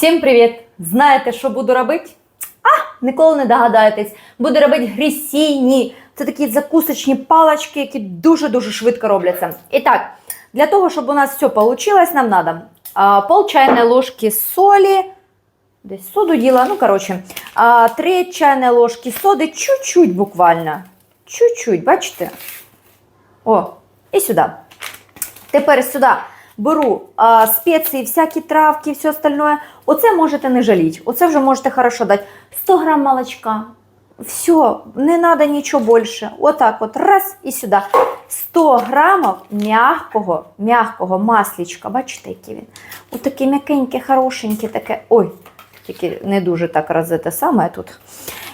Всім привіт! Знаєте, що буду робити? А, ніколи не догадаєтесь. Буду робити грісіні. Це такі закусочні палочки, які дуже-дуже швидко робляться. І так, для того, щоб у нас все вийшло, нам треба пол чайної ложки солі. Десь соду діла, ну, коротше, 3 чайні ложки соди, чуть-чуть буквально. Чуть-чуть, бачите? О, і сюди. Тепер сюди беру а, спеції, всякі травки, все остальное. Оце можете не жаліть. Оце вже можете хорошо дати. 100 грам молочка. Все, не треба нічого більше. Отак от, раз і сюди. 100 грамів м'якого, м'якого маслічка. Бачите, який він? Отаке м'якеньке, хорошеньке, таке. Ой, тільки не дуже так розете саме тут.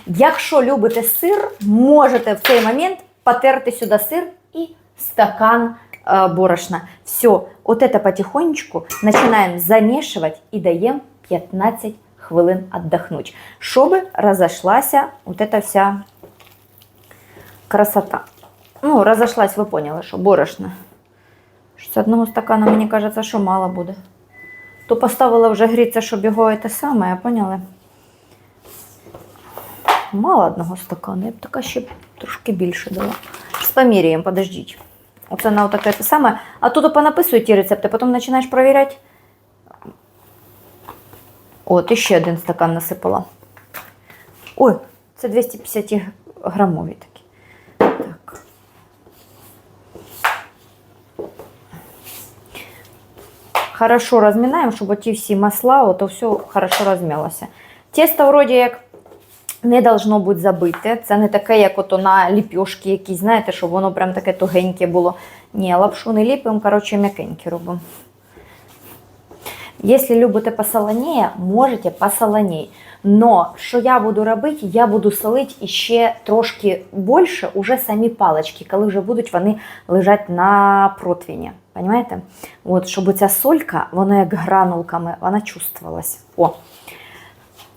Якщо любите сир, можете в цей момент потерти сюди сир і стакан борошна. Все, вот это потихонечку начинаем замешивать и даем 15 хвилин отдохнуть, чтобы разошлась вот эта вся красота. Ну, разошлась, вы поняли, що борошна. З одного стакана, мені кажется, що мало буде. То поставила вже гріться, щоб його це саме, поняли? Мало одного стакана, я б така ще трошки більше дала. З поміряємо, подождіть. Оце на таке те саме. А тут понаписують ті рецепти, потім починаєш перевіряти. От, і ще один стакан насипала. Ой, це 250 грамові такі. Так. Хорошо розмінаємо, щоб оті всі масла, ото все хорошо розм'ялося. Тесто вроді як не должно бути забите. Це не таке, як ото на ліпьошки якісь, знаєте, щоб воно прям таке тугеньке було. Ні, лапшу не ліпимо, коротше, м'якеньке робимо. Якщо любите посолоніє, можете посолоній. Но що я буду робити, я буду солити іще трошки більше уже самі палички, коли вже будуть вони лежати на противні. Понимаєте? От, щоб ця солька, вона як гранулками, вона чувствувалась. О.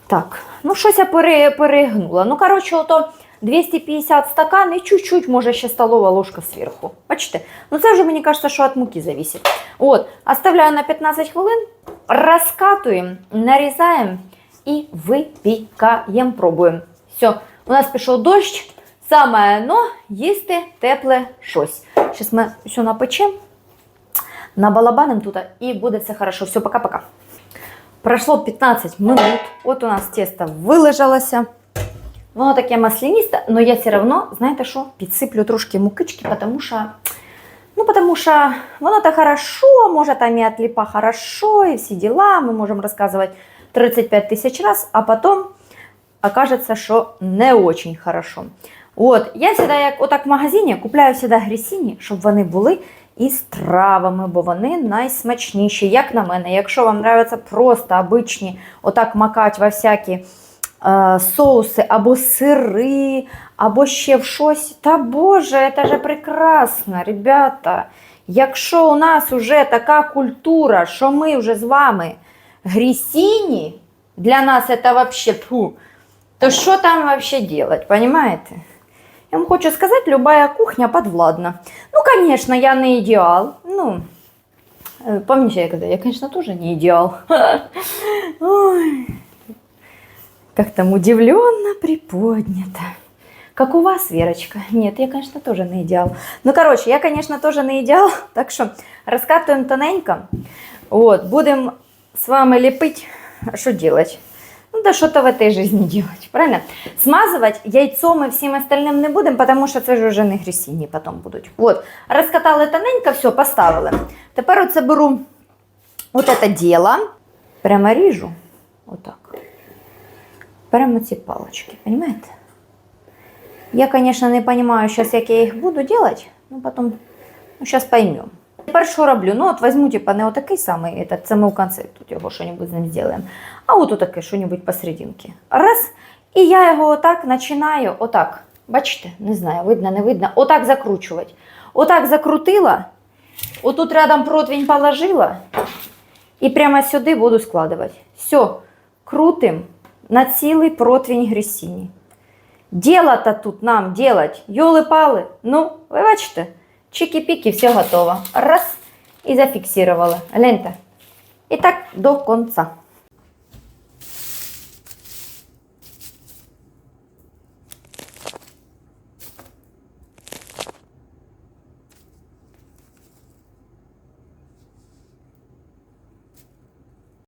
Так, ну щось я пере, перегнула. Ну, коротше, ото 250 стакан і чуть-чуть, може, ще столова ложка зверху. Бачите? Ну це вже мені кажется, що від муки зависить. От, оставляю на 15 хвилин, розкатуємо, нарізаємо і випікаємо, пробуємо. Все, у нас пішов дощ, саме ну, їсти тепле щось. Зараз ми все напечемо, набалабанимо тут і буде все хорошо. Все, пока-пока. Пройшло 15 минут. От у нас тесто вилежалося. Воно таке маслянисте, але я все одно, знаєте що, підсиплю трошки мукички, тому що, ну, потому що воно так хорошо, може там і отліпа хорошо, і всі діла, ми можемо розказувати 35 тисяч раз, а потім окажеться, що не очень хорошо. От, я завжди, як отак в магазині, купляю завжди грісіні, щоб вони були Із травами, бо вони найсмачніші, як на мене. Якщо вам подобається просто обичні, отак макати во всякі е, соуси або сири, або ще в щось, та Боже, це ж прекрасно, ребята. Якщо у нас вже така культура, що ми вже з вами грісіні, для нас це вообще фу, то що там вообще делать, понимаете? Я вам хочу сказать, любая кухня подвладна. Конечно, я не идеал. Ну, э, помните, я когда? Я, конечно, тоже не идеал. Как там удивленно приподнято. Как у вас, Верочка? Нет, я, конечно, тоже не идеал. Ну, короче, я, конечно, тоже не идеал. Так что раскатываем тоненько. Вот, будем с вами лепить. А что делать? Ну, да что-то в этой жизни делать, правильно? Смазывать яйцом и всем остальным не будем, потому що це ж вже не грісіні потім будуть. От, розкатали тоненько, все, поставили. Тепер оце беру от це діло, прямо ріжу, отак. Прямо ці палочки, понимаете? Я, конечно, не понимаю сейчас, як я їх буду делать, ну, потом, ну, сейчас поймем. Тепер що роблю? Ну, от візьму, типа, не отакий самий, этот, це ми в кінці тут його щось з ним зробимо. А от отаке, що-небудь посерединки. Раз. І я його отак починаю, отак. Бачите, не знаю, видно, не видно. Отак закручувати. Отак закрутила. Отут рядом противень положила. І прямо сюди буду складувати. Все, крутим на цілий противень грісіні. Діло-то тут нам делать, йоли-пали. Ну, ви бачите, чики-піки, все готово. Раз. І зафіксували. Гляньте. І так до кінця.